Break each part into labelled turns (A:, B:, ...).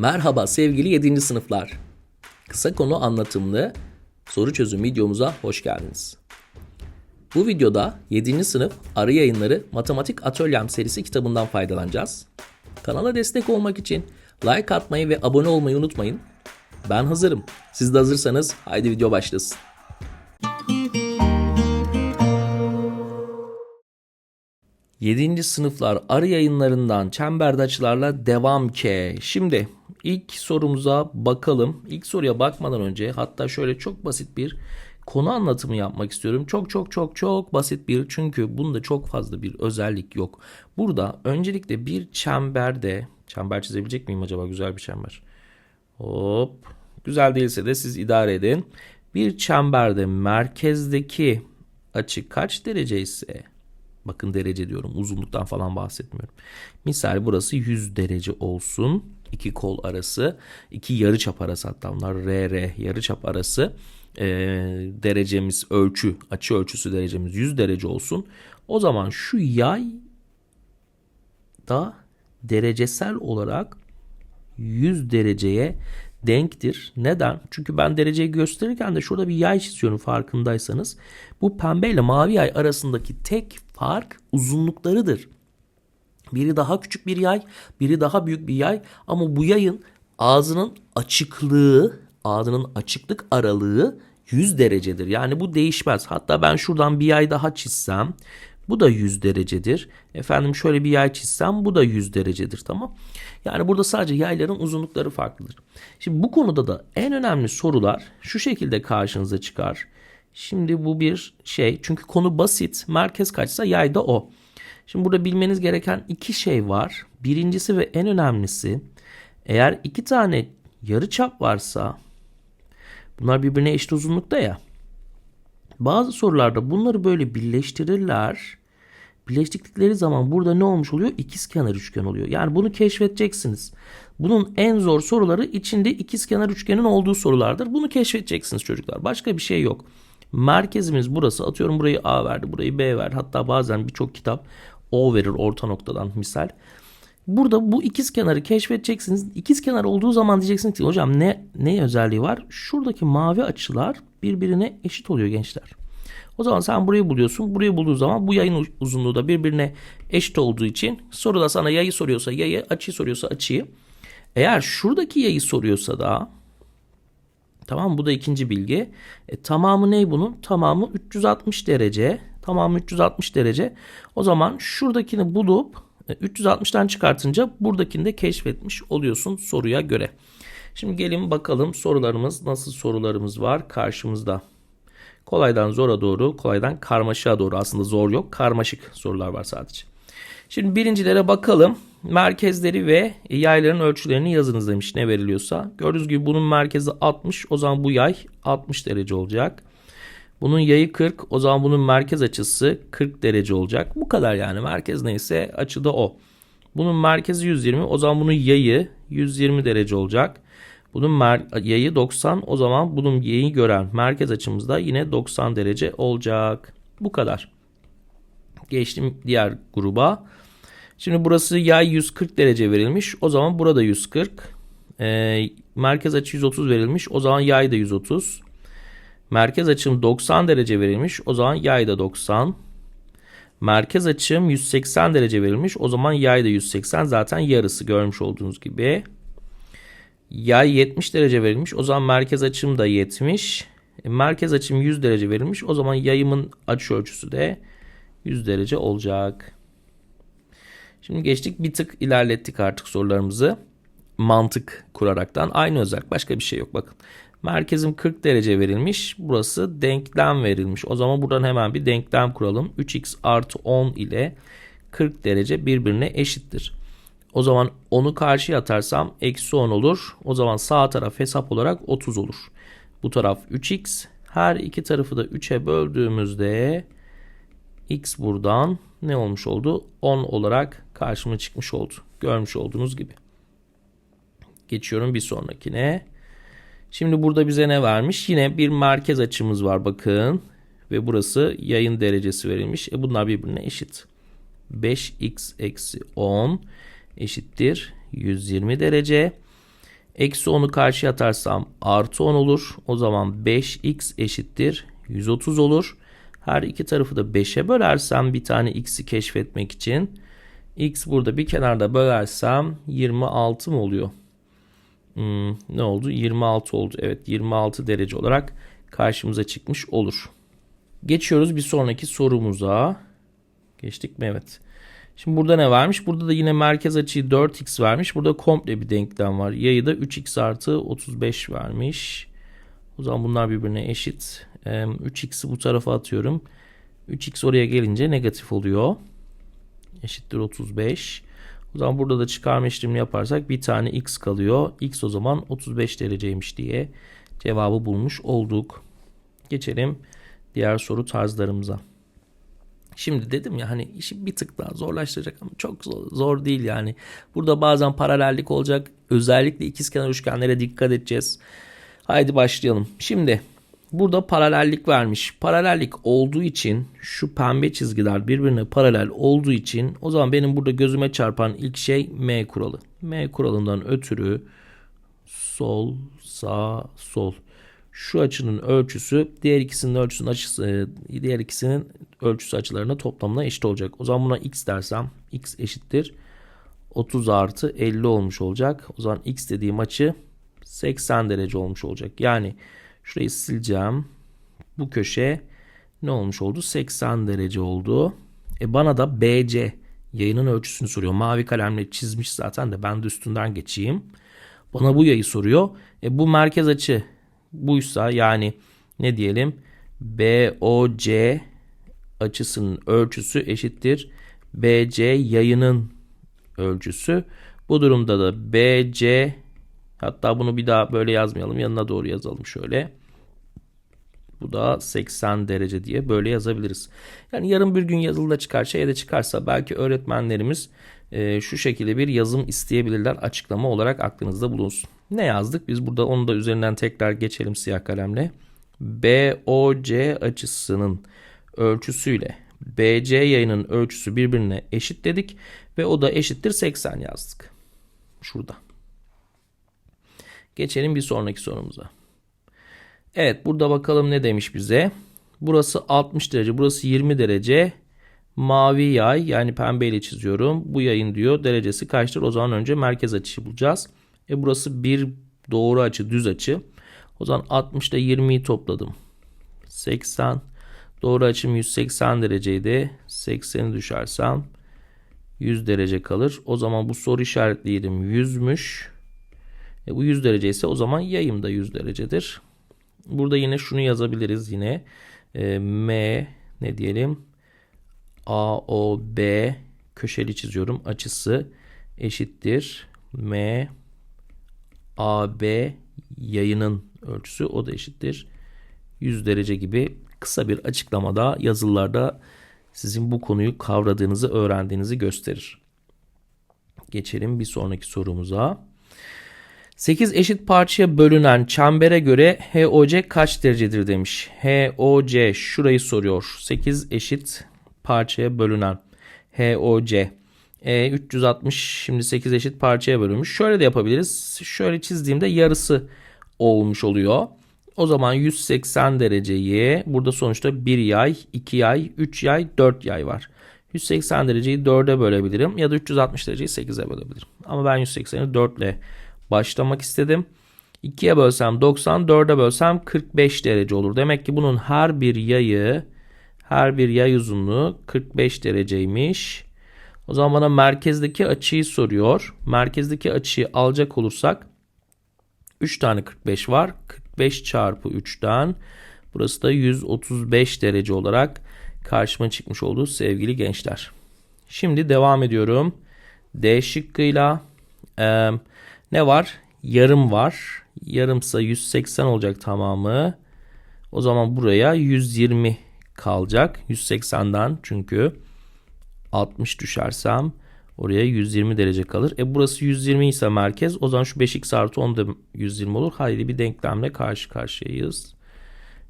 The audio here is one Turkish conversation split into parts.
A: Merhaba sevgili 7. sınıflar. Kısa konu anlatımlı soru çözüm videomuza hoş geldiniz. Bu videoda 7. sınıf arı yayınları matematik atölyem serisi kitabından faydalanacağız. Kanala destek olmak için like atmayı ve abone olmayı unutmayın. Ben hazırım. Siz de hazırsanız haydi video başlasın. Yedinci sınıflar arı yayınlarından çemberde devam ke. Şimdi ilk sorumuza bakalım. İlk soruya bakmadan önce hatta şöyle çok basit bir konu anlatımı yapmak istiyorum. Çok çok çok çok basit bir çünkü bunda çok fazla bir özellik yok. Burada öncelikle bir çemberde çember çizebilecek miyim acaba güzel bir çember. Hop. Güzel değilse de siz idare edin. Bir çemberde merkezdeki açı kaç derece ise Bakın derece diyorum. Uzunluktan falan bahsetmiyorum. Misal burası 100 derece olsun. İki kol arası. iki yarıçap arası hatta bunlar RR yarıçap arası. E, derecemiz ölçü açı ölçüsü derecemiz 100 derece olsun. O zaman şu yay da derecesel olarak 100 dereceye denktir. Neden? Çünkü ben dereceyi gösterirken de şurada bir yay çiziyorum farkındaysanız. Bu pembe ile mavi yay arasındaki tek fark uzunluklarıdır. Biri daha küçük bir yay, biri daha büyük bir yay ama bu yayın ağzının açıklığı, ağzının açıklık aralığı 100 derecedir. Yani bu değişmez. Hatta ben şuradan bir yay daha çizsem bu da 100 derecedir. Efendim şöyle bir yay çizsem bu da 100 derecedir tamam. Yani burada sadece yayların uzunlukları farklıdır. Şimdi bu konuda da en önemli sorular şu şekilde karşınıza çıkar. Şimdi bu bir şey çünkü konu basit. Merkez kaçsa yay da o. Şimdi burada bilmeniz gereken iki şey var. Birincisi ve en önemlisi eğer iki tane yarı çap varsa bunlar birbirine eşit uzunlukta ya. Bazı sorularda bunları böyle birleştirirler. Birleştirdikleri zaman burada ne olmuş oluyor? İkizkenar üçgen oluyor. Yani bunu keşfedeceksiniz. Bunun en zor soruları içinde ikizkenar üçgenin olduğu sorulardır. Bunu keşfedeceksiniz çocuklar. Başka bir şey yok. Merkezimiz burası. Atıyorum burayı A verdi, burayı B verdi. Hatta bazen birçok kitap O verir orta noktadan misal. Burada bu ikiz kenarı keşfedeceksiniz. İkiz kenar olduğu zaman diyeceksiniz ki hocam ne ne özelliği var? Şuradaki mavi açılar birbirine eşit oluyor gençler. O zaman sen burayı buluyorsun. Burayı bulduğu zaman bu yayın uzunluğu da birbirine eşit olduğu için soruda sana yayı soruyorsa yayı, açıyı soruyorsa açıyı. Eğer şuradaki yayı soruyorsa da Tamam bu da ikinci bilgi. E, tamamı ne bunun? Tamamı 360 derece. Tamamı 360 derece. O zaman şuradakini bulup 360'tan e, çıkartınca buradakini de keşfetmiş oluyorsun soruya göre. Şimdi gelin bakalım sorularımız nasıl sorularımız var karşımızda. Kolaydan zora doğru, kolaydan karmaşığa doğru aslında zor yok. Karmaşık sorular var sadece. Şimdi birincilere bakalım. Merkezleri ve yayların ölçülerini yazınız demiş ne veriliyorsa. Gördüğünüz gibi bunun merkezi 60 o zaman bu yay 60 derece olacak. Bunun yayı 40 o zaman bunun merkez açısı 40 derece olacak. Bu kadar yani merkez neyse açı da o. Bunun merkezi 120 o zaman bunun yayı 120 derece olacak. Bunun yayı 90 o zaman bunun yayı gören merkez açımızda yine 90 derece olacak. Bu kadar. Geçtim diğer gruba. Şimdi burası yay 140 derece verilmiş. O zaman burada 140. E, merkez açı 130 verilmiş. O zaman yay da 130. Merkez açım 90 derece verilmiş. O zaman yay da 90. Merkez açım 180 derece verilmiş. O zaman yay da 180. Zaten yarısı görmüş olduğunuz gibi. Yay 70 derece verilmiş. O zaman merkez açım da 70. E, merkez açım 100 derece verilmiş. O zaman yayımın açı ölçüsü de 100 derece olacak. Şimdi geçtik bir tık ilerlettik artık sorularımızı. Mantık kuraraktan aynı özellik başka bir şey yok bakın. Merkezim 40 derece verilmiş. Burası denklem verilmiş. O zaman buradan hemen bir denklem kuralım. 3x artı 10 ile 40 derece birbirine eşittir. O zaman 10'u karşıya atarsam eksi 10 olur. O zaman sağ taraf hesap olarak 30 olur. Bu taraf 3x. Her iki tarafı da 3'e böldüğümüzde x buradan ne olmuş oldu? 10 olarak karşıma çıkmış oldu. Görmüş olduğunuz gibi. Geçiyorum bir sonrakine. Şimdi burada bize ne vermiş? Yine bir merkez açımız var bakın. Ve burası yayın derecesi verilmiş. E bunlar birbirine eşit. 5x eksi 10 eşittir 120 derece. Eksi 10'u karşıya atarsam artı 10 olur. O zaman 5x eşittir 130 olur. Her iki tarafı da 5'e bölersem bir tane x'i keşfetmek için x burada bir kenarda bölersem 26 mı oluyor? Hmm, ne oldu? 26 oldu. Evet 26 derece olarak karşımıza çıkmış olur. Geçiyoruz bir sonraki sorumuza. Geçtik mi? Evet. Şimdi burada ne varmış? Burada da yine merkez açıyı 4x vermiş. Burada komple bir denklem var. Yayı da 3x artı 35 vermiş. O zaman bunlar birbirine eşit. 3x'i bu tarafa atıyorum. 3x oraya gelince negatif oluyor. Eşittir 35. O zaman burada da çıkarma işlemini yaparsak bir tane x kalıyor. x o zaman 35 dereceymiş diye cevabı bulmuş olduk. Geçelim diğer soru tarzlarımıza. Şimdi dedim ya hani işi bir tık daha zorlaştıracak ama çok zor değil yani. Burada bazen paralellik olacak. Özellikle ikizkenar üçgenlere dikkat edeceğiz. Haydi başlayalım. Şimdi burada paralellik vermiş. Paralellik olduğu için şu pembe çizgiler birbirine paralel olduğu için o zaman benim burada gözüme çarpan ilk şey M kuralı. M kuralından ötürü sol, sağ, sol şu açının ölçüsü diğer ikisinin ölçüsünün açısı e, diğer ikisinin ölçüsü açılarına toplamına eşit olacak. O zaman buna x dersem x eşittir 30 artı 50 olmuş olacak. O zaman x dediğim açı 80 derece olmuş olacak. Yani şurayı sileceğim. Bu köşe ne olmuş oldu? 80 derece oldu. E bana da BC yayının ölçüsünü soruyor. Mavi kalemle çizmiş zaten de ben de üstünden geçeyim. Bana bu yayı soruyor. E bu merkez açı buysa yani ne diyelim BOC açısının ölçüsü eşittir BC yayının ölçüsü. Bu durumda da BC hatta bunu bir daha böyle yazmayalım yanına doğru yazalım şöyle. Bu da 80 derece diye böyle yazabiliriz. Yani yarın bir gün yazılıda çıkarsa ya da çıkarsa belki öğretmenlerimiz e, şu şekilde bir yazım isteyebilirler açıklama olarak aklınızda bulunsun. Ne yazdık? Biz burada onu da üzerinden tekrar geçelim siyah kalemle. BOC açısının ölçüsüyle BC yayının ölçüsü birbirine eşit dedik ve o da eşittir 80 yazdık. Şurada. Geçelim bir sonraki sorumuza. Evet burada bakalım ne demiş bize. Burası 60 derece, burası 20 derece. Mavi yay yani pembeyle çiziyorum. Bu yayın diyor derecesi kaçtır? O zaman önce merkez açıyı bulacağız. E burası bir doğru açı, düz açı. O zaman 60 ile 20'yi topladım. 80. Doğru açım 180 dereceydi. 80'i düşersem 100 derece kalır. O zaman bu soru işaretli yerim 100'müş. E bu 100 derece ise o zaman yayım da 100 derecedir. Burada yine şunu yazabiliriz yine. E, M ne diyelim? A, O, B köşeli çiziyorum. Açısı eşittir. M, AB yayının ölçüsü o da eşittir. 100 derece gibi kısa bir açıklamada yazılarda sizin bu konuyu kavradığınızı öğrendiğinizi gösterir. Geçelim bir sonraki sorumuza. 8 eşit parçaya bölünen çembere göre HOC kaç derecedir demiş. HOC şurayı soruyor. 8 eşit parçaya bölünen HOC. E, 360 şimdi 8 eşit parçaya bölünmüş. Şöyle de yapabiliriz. Şöyle çizdiğimde yarısı olmuş oluyor. O zaman 180 dereceyi burada sonuçta 1 yay, 2 yay, 3 yay, 4 yay var. 180 dereceyi 4'e bölebilirim ya da 360 dereceyi 8'e bölebilirim. Ama ben 180'i 4 ile başlamak istedim. 2'ye bölsem 90, 4'e bölsem 45 derece olur. Demek ki bunun her bir yayı, her bir yay uzunluğu 45 dereceymiş. O zaman bana merkezdeki açıyı soruyor. Merkezdeki açıyı alacak olursak 3 tane 45 var. 45 çarpı 3'ten burası da 135 derece olarak karşıma çıkmış oldu sevgili gençler. Şimdi devam ediyorum. D şıkkıyla e, ne var? Yarım var. Yarımsa 180 olacak tamamı. O zaman buraya 120 kalacak. 180'den çünkü 60 düşersem oraya 120 derece kalır. E burası 120 ise merkez o zaman şu 5x artı 10 da 120 olur. Haydi bir denklemle karşı karşıyayız.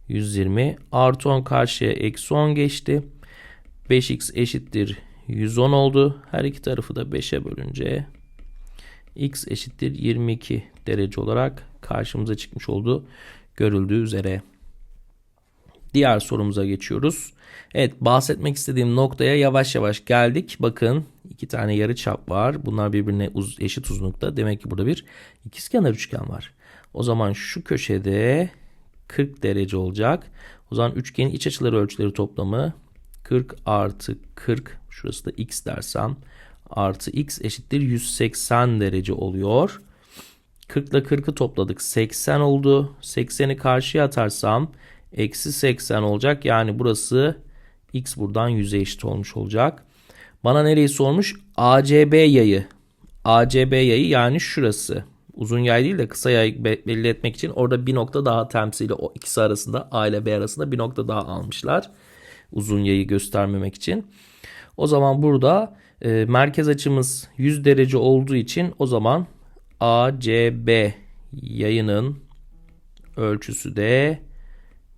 A: 120 artı 10 karşıya eksi 10 geçti. 5x eşittir 110 oldu. Her iki tarafı da 5'e bölünce x eşittir 22 derece olarak karşımıza çıkmış oldu. Görüldüğü üzere. Diğer sorumuza geçiyoruz. Evet bahsetmek istediğim noktaya yavaş yavaş geldik. Bakın iki tane yarı çap var. Bunlar birbirine uz eşit uzunlukta. Demek ki burada bir ikizkenar üçgen var. O zaman şu köşede 40 derece olacak. O zaman üçgenin iç açıları ölçüleri toplamı 40 artı 40 şurası da x dersem artı x eşittir 180 derece oluyor. 40 ile 40'ı topladık 80 oldu. 80'i karşıya atarsam eksi 80 olacak. Yani burası x buradan 100'e eşit olmuş olacak. Bana nereyi sormuş? ACB yayı. ACB yayı yani şurası. Uzun yay değil de kısa yay belli etmek için orada bir nokta daha temsili o ikisi arasında A ile B arasında bir nokta daha almışlar. Uzun yayı göstermemek için. O zaman burada e, merkez açımız 100 derece olduğu için o zaman ACB yayının ölçüsü de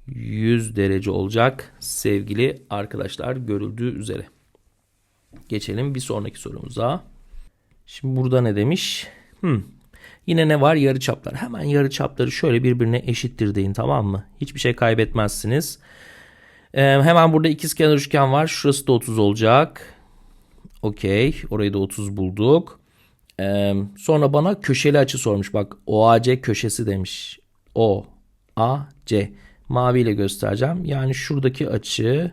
A: 100 derece olacak sevgili arkadaşlar görüldüğü üzere. Geçelim bir sonraki sorumuza. Şimdi burada ne demiş? Hmm. Yine ne var? Yarı çaplar. Hemen yarı çapları şöyle birbirine eşittir deyin tamam mı? Hiçbir şey kaybetmezsiniz. Ee, hemen burada ikizkenar üçgen var. Şurası da 30 olacak. Okey. Orayı da 30 bulduk. Ee, sonra bana köşeli açı sormuş. Bak OAC köşesi demiş. O A C. Maviyle göstereceğim. Yani şuradaki açı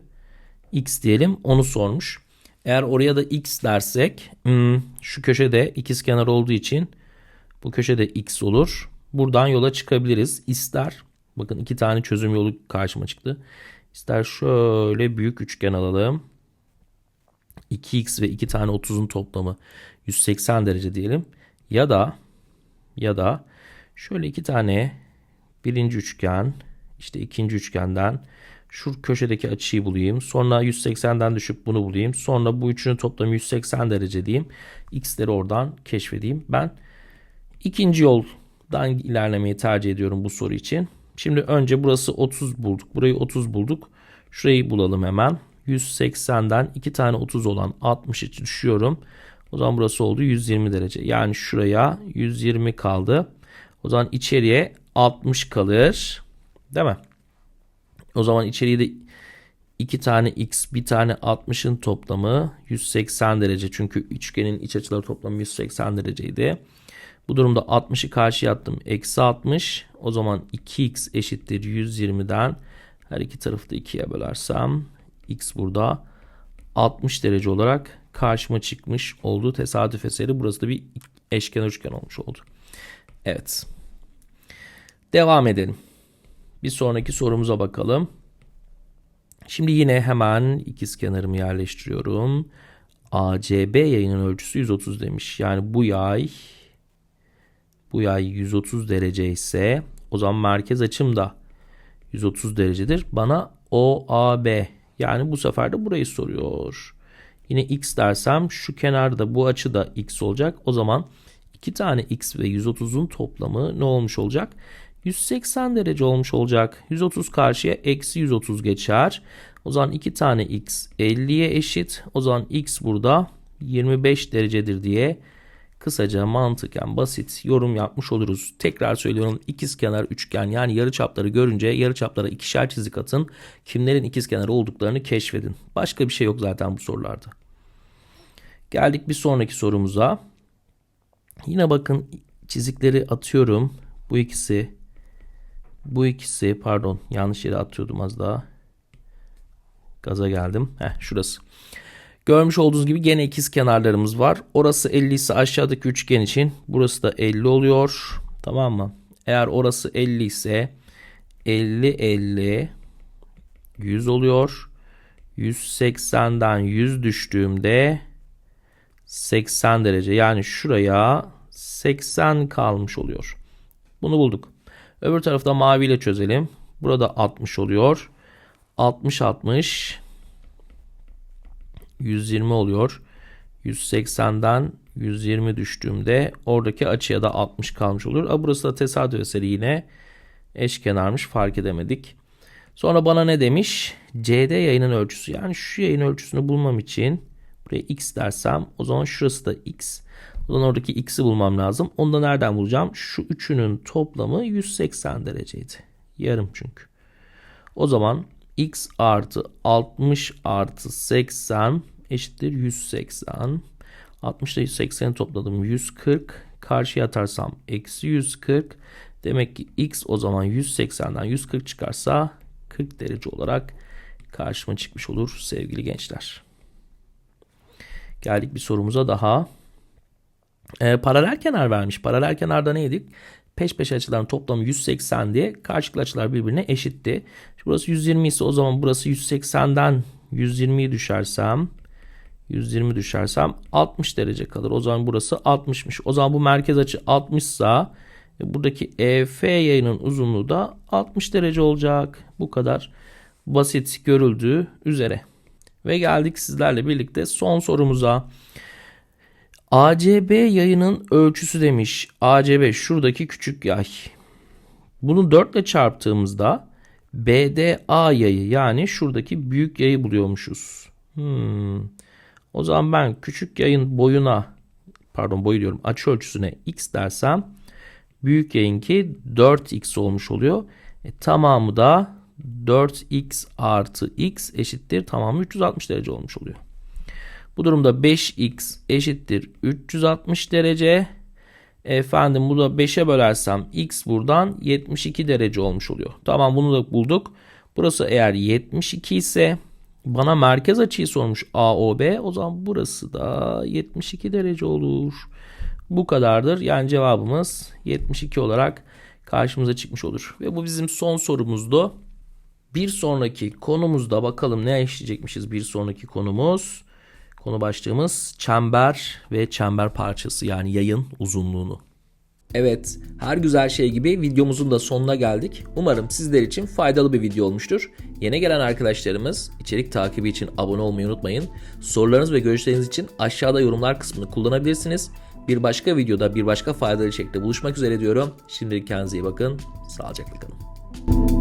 A: x diyelim onu sormuş. Eğer oraya da x dersek hmm, şu köşede ikizkenar olduğu için bu köşede x olur. Buradan yola çıkabiliriz. İster bakın iki tane çözüm yolu karşıma çıktı. İster şöyle büyük üçgen alalım. 2x ve 2 tane 30'un toplamı 180 derece diyelim. Ya da ya da şöyle iki tane birinci üçgen işte ikinci üçgenden şu köşedeki açıyı bulayım. Sonra 180'den düşüp bunu bulayım. Sonra bu üçünün toplamı 180 derece diyeyim. X'leri oradan keşfedeyim. Ben ikinci yoldan ilerlemeyi tercih ediyorum bu soru için. Şimdi önce burası 30 bulduk. Burayı 30 bulduk. Şurayı bulalım hemen. 180'den 2 tane 30 olan 60'ı düşüyorum. O zaman burası oldu 120 derece. Yani şuraya 120 kaldı. O zaman içeriye 60 kalır. Değil mi? O zaman içeriye de 2 tane x bir tane 60'ın toplamı 180 derece. Çünkü üçgenin iç açıları toplamı 180 dereceydi. Bu durumda 60'ı karşıya attım. Eksi 60. O zaman 2x eşittir 120'den her iki tarafı da 2'ye bölersem x burada 60 derece olarak karşıma çıkmış oldu. Tesadüf eseri burası da bir eşkenar üçgen olmuş oldu. Evet. Devam edelim. Bir sonraki sorumuza bakalım. Şimdi yine hemen ikiz kenarımı yerleştiriyorum. ACB yayının ölçüsü 130 demiş. Yani bu yay bu yay 130 derece ise o zaman merkez açım da 130 derecedir. Bana OAB yani bu sefer de burayı soruyor. Yine x dersem şu kenarda bu açı da x olacak. O zaman iki tane x ve 130'un toplamı ne olmuş olacak? 180 derece olmuş olacak. 130 karşıya eksi 130 geçer. O zaman 2 tane x 50'ye eşit. O zaman x burada 25 derecedir diye kısaca mantıken basit yorum yapmış oluruz. Tekrar söylüyorum ikizkenar üçgen yani yarıçapları görünce yarıçaplara ikişer çizik atın. Kimlerin ikizkenar olduklarını keşfedin. Başka bir şey yok zaten bu sorularda. Geldik bir sonraki sorumuza. Yine bakın çizikleri atıyorum. Bu ikisi bu ikisi pardon yanlış yere atıyordum az daha. Gaza geldim. Heh şurası. Görmüş olduğunuz gibi gene ikiz kenarlarımız var. Orası 50 ise aşağıdaki üçgen için burası da 50 oluyor. Tamam mı? Eğer orası 50 ise 50 50 100 oluyor. 180'den 100 düştüğümde 80 derece yani şuraya 80 kalmış oluyor. Bunu bulduk. Öbür tarafta maviyle çözelim. Burada 60 oluyor. 60 60 120 oluyor. 180'den 120 düştüğümde oradaki açıya da 60 kalmış olur. A burası da tesadüf eseri yine eşkenarmış fark edemedik. Sonra bana ne demiş? CD yayının ölçüsü yani şu yayın ölçüsünü bulmam için buraya x dersem o zaman şurası da x. O zaman oradaki x'i bulmam lazım. Onu da nereden bulacağım? Şu üçünün toplamı 180 dereceydi. Yarım çünkü. O zaman x artı 60 artı 80 eşittir 180. 60 ile 180'i topladım 140. Karşıya atarsam eksi 140. Demek ki x o zaman 180'den 140 çıkarsa 40 derece olarak karşıma çıkmış olur sevgili gençler. Geldik bir sorumuza daha. Ee, paralel kenar vermiş. Paralel kenarda neydik? Peş peşe açıların toplamı 180 diye karşılıklı açılar birbirine eşitti. Burası 120 ise o zaman burası 180'den 120'yi düşersem 120 düşersem 60 derece kalır. O zaman burası 60'mış. O zaman bu merkez açı 60 sa buradaki EF yayının uzunluğu da 60 derece olacak. Bu kadar basit görüldüğü üzere. Ve geldik sizlerle birlikte son sorumuza. ACB yayının ölçüsü demiş. ACB şuradaki küçük yay. Bunu 4 ile çarptığımızda BDA yayı yani şuradaki büyük yayı buluyormuşuz. Hmm. O zaman ben küçük yayın boyuna pardon boyu diyorum açı ölçüsüne x dersem büyük yayınki 4x olmuş oluyor. E, tamamı da 4x artı x eşittir tamamı 360 derece olmuş oluyor. Bu durumda 5x eşittir 360 derece. Efendim bu da 5'e bölersem x buradan 72 derece olmuş oluyor. Tamam bunu da bulduk. Burası eğer 72 ise bana merkez açıyı sormuş AOB. O zaman burası da 72 derece olur. Bu kadardır. Yani cevabımız 72 olarak karşımıza çıkmış olur. Ve bu bizim son sorumuzdu. Bir sonraki konumuzda bakalım ne işleyecekmişiz bir sonraki konumuz. Konu başlığımız çember ve çember parçası yani yayın uzunluğunu. Evet, her güzel şey gibi videomuzun da sonuna geldik. Umarım sizler için faydalı bir video olmuştur. Yeni gelen arkadaşlarımız içerik takibi için abone olmayı unutmayın. Sorularınız ve görüşleriniz için aşağıda yorumlar kısmını kullanabilirsiniz. Bir başka videoda bir başka faydalı içerikte buluşmak üzere diyorum. Şimdilik kendinize iyi bakın. Sağlıcakla kalın.